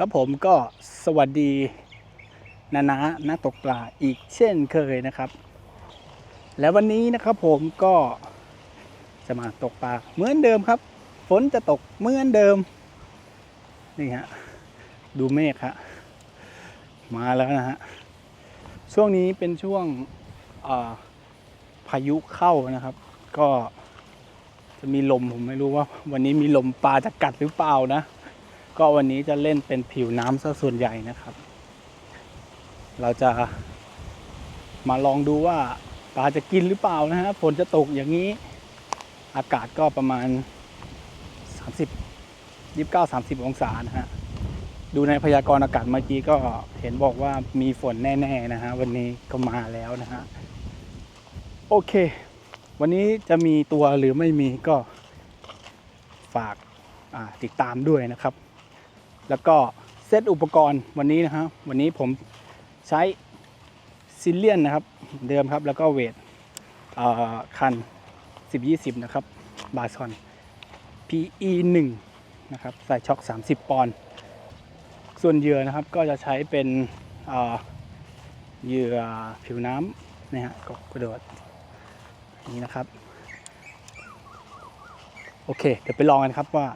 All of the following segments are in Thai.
ครับผมก็สวัสดีนานานักตกปลาอีกเช่นเคยนะครับ และวันนี้นะครับผมก็จะมาตกปลาเหมือนเดิมครับ ฝนจะตกเหมือนเดิม นี่ฮะดูเมฆฮะมาแล้วนะฮะช่วงนี้เป็นช่วงพายุเข้านะครับ ก็จะมีลมผมไม่รู้ว่า วันนี้มีลมปลาจะกัดหรือเปล่านะ ก็วันนี้จะเล่นเป็นผิวน้ำซะส่วนใหญ่นะครับ เราจะมาลองดูว่าปลาจะกินหรือเปล่านะฮะฝนจะตกอย่างนี้ อากาศก็ประมาณ 30 29 30 องศานะฮะดูในพยากรณ์อากาศเมื่อกี้ก็เห็นบอกว่ามีฝนแน่ๆนะฮะวันนี้ก็มาแล้วนะฮะโอเค วันนี้จะมีตัวหรือไม่มีก็ฝากติดตามด้วยนะครับ แล้วก็เซตอุปกรณ์วันนี้นะฮะวันนี้ผมใช้ซิลเลียนนะครับเดิมครับแล้วก็เวทเคัน 10-20 นะครับ บาซอน PE 1นะครับใส่ช็อค 30 ปอนด์ส่วนเหยื่อนะครับก็จะใช้เป็นเหยื่อผิวน้ำนะฮะกบกระโดดนี่นะครับ โอเค เดี๋ยวไปลองกันครับว่า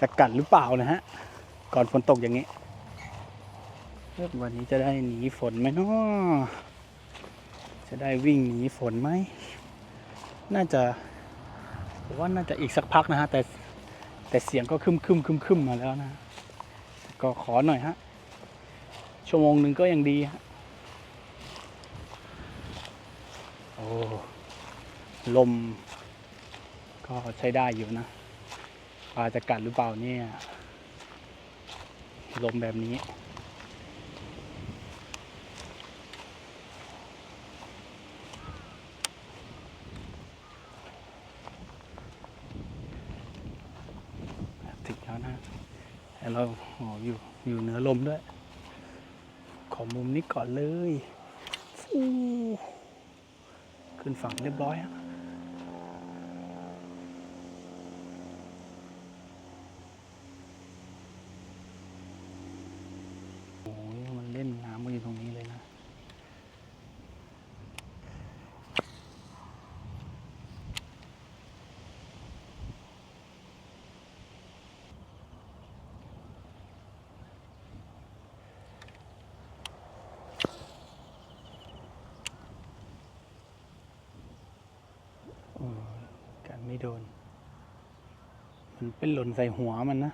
จะกัดหรือเปล่านะฮะ ก่อนฝนตกอย่างนี้วันนี้จะได้หนีฝนไหมเนาะจะได้วิ่งหนีฝนไหม น่าจะผมว่าน่าจะอีกสักพักนะฮะ แต่แต่เสียงก็คึมคึมคึมคึมมาแล้วนะ ก็ขอหน่อยฮะ ชั่วโมงหนึ่งก็ยังดีฮะ โอ้ ลม ก็ใช้ได้อยู่นะปลาจะกัดหรือเปล่าเนี่ย ลมแบบนี้ถึงแล้วนะแต่เราโอ้อยู่อยู่เหนือลมด้วย ขอมุมนี้ก่อนเลย ขึ้นฝั่งเรียบร้อยฮะ โอ้ยมันเล่นน้ำมันอยู่ตรงนี้เลยนะ โอ้ยกัน ไม่โดน มันเป็นหล่นใส่หัวมันนะ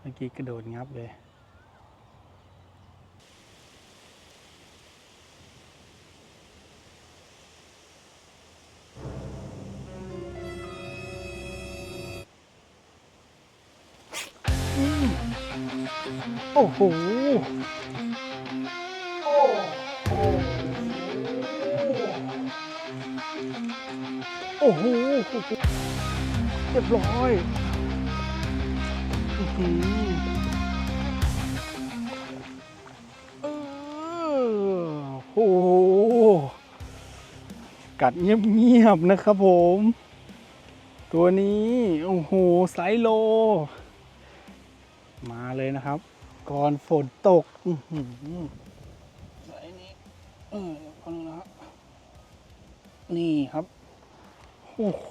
เมื่อกี้กระโดดงับเลยโอ้โห เรียบร้อยอือหือเออโอ้โห กัดเงียบๆนะครับผม ตัวนี้ โอ้โห ไซโล มาเลยนะครับ ก่อนฝนตกอือหือไซนี้เออเดี๋ยวก่อนนะครับ นี่ครับ โอ้โห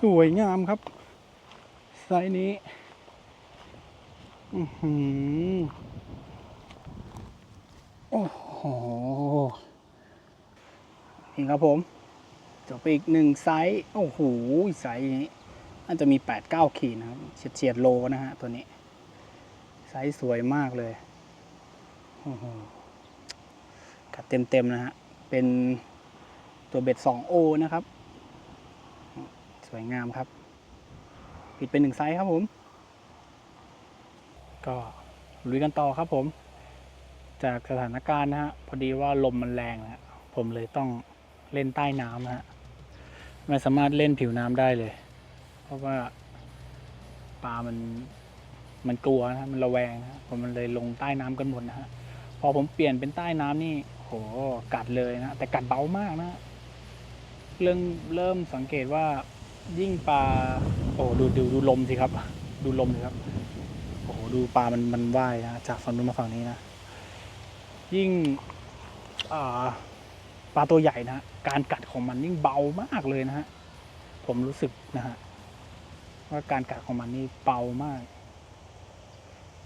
สวยงามครับ ไซส์นี้ อือหือ โอ้โห นี่ครับผม จบไปอีกหนึ่งไซส์ โอ้โห ไซส์นี้น่าจะมีแปดเก้าขีดนะครับ เฉียดเฉียดโลนะฮะ ตัวนี้ ไซส์สวยมากเลย โอ้โหกัดเต็มๆนะฮะ เป็น ตัวเบ็ด 2O นะครับ สวยงามครับ ปิดเป็นหนึ่งไซส์ครับผม ก็ลุยกันต่อครับผม จากสถานการณ์นะฮะ พอดีว่าลมมันแรงนะผมเลยต้องเล่นใต้น้ำนะฮะ ไม่สามารถเล่นผิวน้ำได้เลย เพราะว่าปลามันมันกลัวนะมันระแวงนะฮะผมมันเลยลงใต้น้ำกันหมดนะฮะ พอผมเปลี่ยนเป็นใต้น้ำนี่โหกัดเลยนะ แต่กัดเบามากนะ เริ่มเริ่มสังเกตว่ายิ่งปลาโอ้ดูดูดูลมสิครับ ดูลมเลยครับโอ้โหดูปลามันมันว่ายนะจากฝั่งนู้นมาฝั่งนี้นะ ยิ่งปลาตัวใหญ่นะฮะการกัดของมันยิ่งเบามากเลยนะฮะผมรู้สึกนะฮะว่าการกัดของมันนี่เบามาก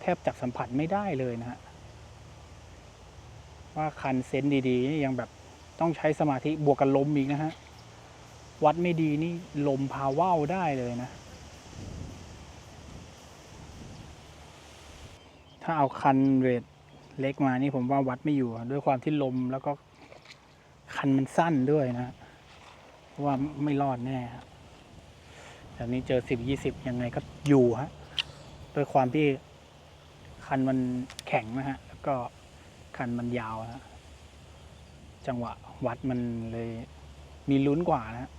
แทบจับสัมผัสไม่ได้เลยนะฮะว่าคันเซนดีๆนี่ยังแบบต้องใช้สมาธิบวกกับลมอีกนะฮะ วัดไม่ดีนี่ลมพาว่าวได้เลยนะ ถ้าเอาคันเวทเล็กมานี่ผมว่าวัดไม่อยู่ ด้วยความที่ลมแล้วก็คันมันสั้นด้วยนะว่าไม่รอดแน่ฮะแต่นี้เจอสิบยี่สิบยังไงก็อยู่ฮะด้วยความที่คันมันแข็งนะฮะ แล้วก็คันมันยาวนะจังหวะวัดมันเลยมีลุ้นกว่านะ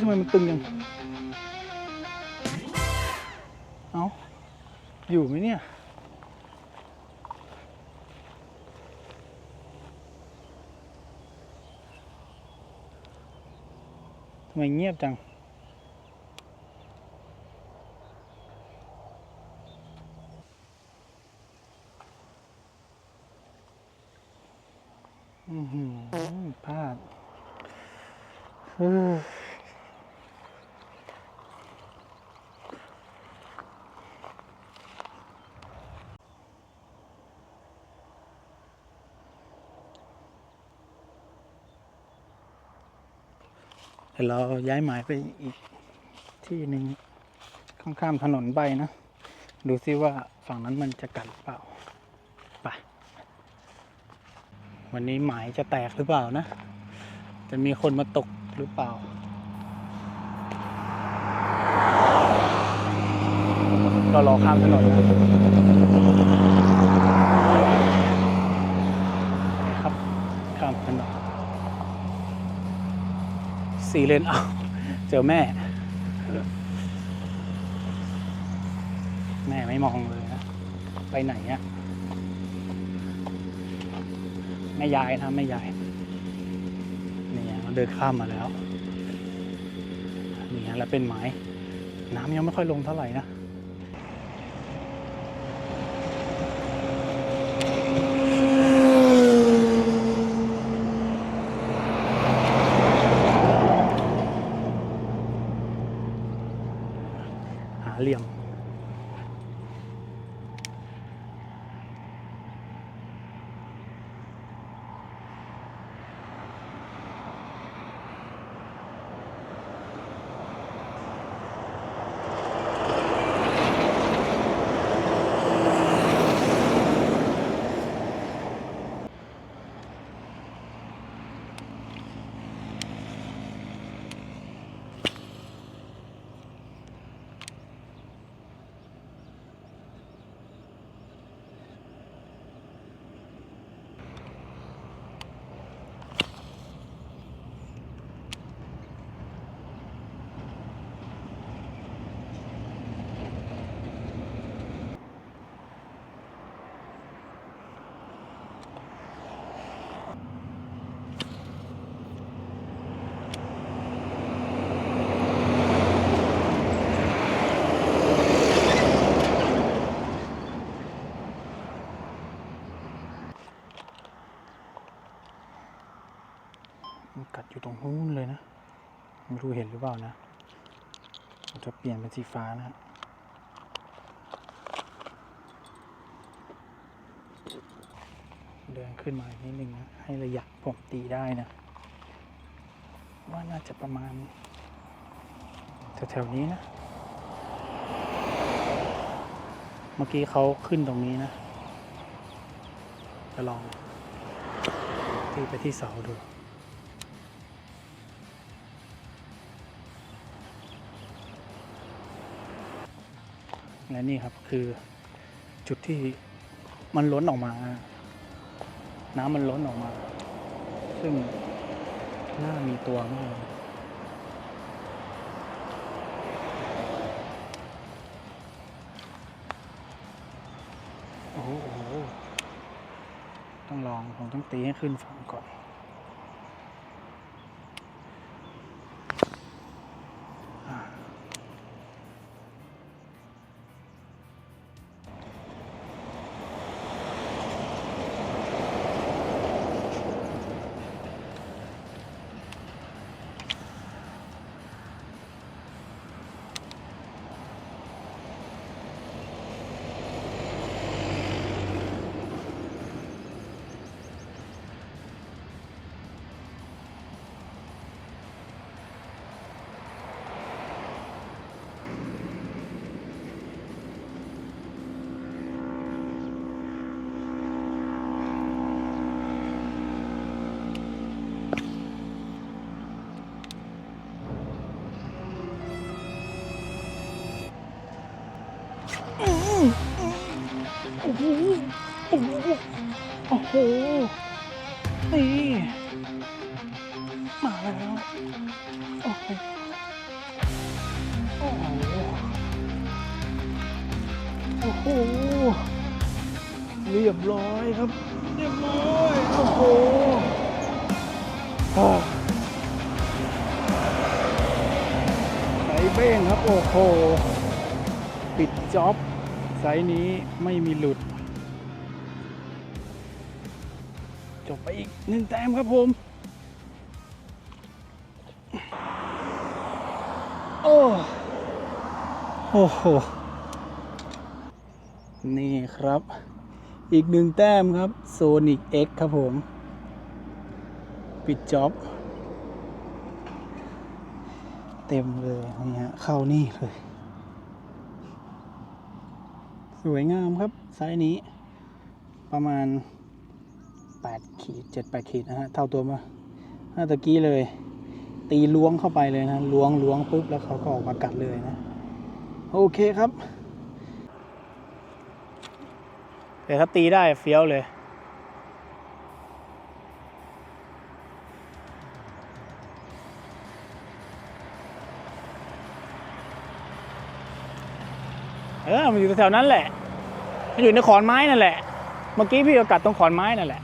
ทำไมมันตึงยังเอาอยู่ไหมเนี่ย ทำไมเงียบจัง อือหือพลาดเออเดี๋ยวเราย้ายหมายไปอีกที่หนึ่งข้างข้ามถนนไปนะ ดูซิว่าฝั่งนั้นมันจะกัดหรือเปล่าไปวันนี้หมายจะแตกหรือเปล่านะ จะมีคนมาตกหรือเปล่าก็รอข้ามถนนนะครับข้ามถนน สี่เลนเอาเจอแม่ แม่ไม่มองเลยนะ ไปไหนอะแม่ยายนะแม่ยายนี่ยมันเดินข้ามมาแล้ว นี่ฮะแล้วเป็นไม้ น้ำยังไม่ค่อยลงเท่าไหร่นะ หาเหลี่ยม โมันกัดอยู่ตรงนู้นเลยนะ ไม่ รู้เห็นหรือเปล่านะมันจะเปลี่ยนเป็นสีฟ้านะฮะเดินขึ้นมาอีกนิดนึงนะ ให้ระยะผมตีได้นะ ว่าน่าจะประมาณแถวๆนี้นะ เมื่อกี้เขาขึ้นตรงนี้นะ จะลองตีไปที่เสาดู และนี่ครับคือจุดที่มันล้นออกมา น้ำมันล้นออกมา ซึ่งน่ามีตัวมากโอ้โหโอ้โหต้องลองผมต้องตีให้ขึ้นฝั่งก่อน โอ้โหเรียบร้อยครับ เรียบร้อยโอ้โหอ่าใส่เบ้งครับ โอ้โห ปิดจ็อบไซส์นี้ไม่มีหลุด จบไปอีกหนึ่งแต้มครับผม โอ้โห นี่ครับ อีกหนึ่งแต้มครับโซนิก X ครับผม ปิดจ็อบเต็มเลยนี่ฮะเข้านี่เลย สวยงามครับไซส์นี้ ประมาณ 8 ขีด 7 8 ขีดนะฮะ เท่าตัวมาห้าตะกี้เลย ตีล้วงเข้าไปเลยนะล้วงล้วงปุ๊บ แล้วเขาก็ออกมากัดเลยนะ โอเคครับ แต่ถ้าตีได้เฟี้ยวเลยเออมันอยู่แถวๆนั้นแหละ มันอยู่ในขอนไม้นั่นแหละ เมื่อกี้พี่ก็กัดตรงขอนไม้นั่นแหละ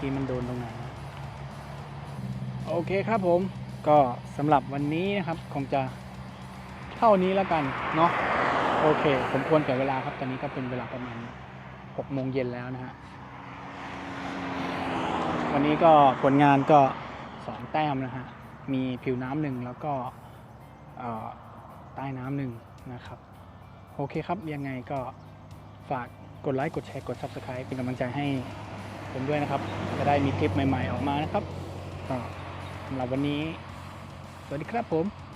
กี้มันโดนตรงไหนโอเคครับผมก็สำหรับวันนี้นะครับคงจะเท่านี้แล้วกันเนาะโอเคผมควรแก่เวลาครับตอนนี้ก็เป็นเวลาประมาณ6โมงเย็นแล้วนะฮะวันนี้ก็ผลงานก็สองแต้มนะฮะมีผิวน้ำหนึ่งแล้วก็ใต้น้ำหนึ่งนะครับโอเคครับยังไงก็ฝากกดไลค์กดแชร์กด Subscribe เป็นกำลังใจให้ ผมด้วยนะครับ จะได้มีคลิปใหม่ ๆ ออกมานะครับก็สำหรับวันนี้ สวัสดีครับผม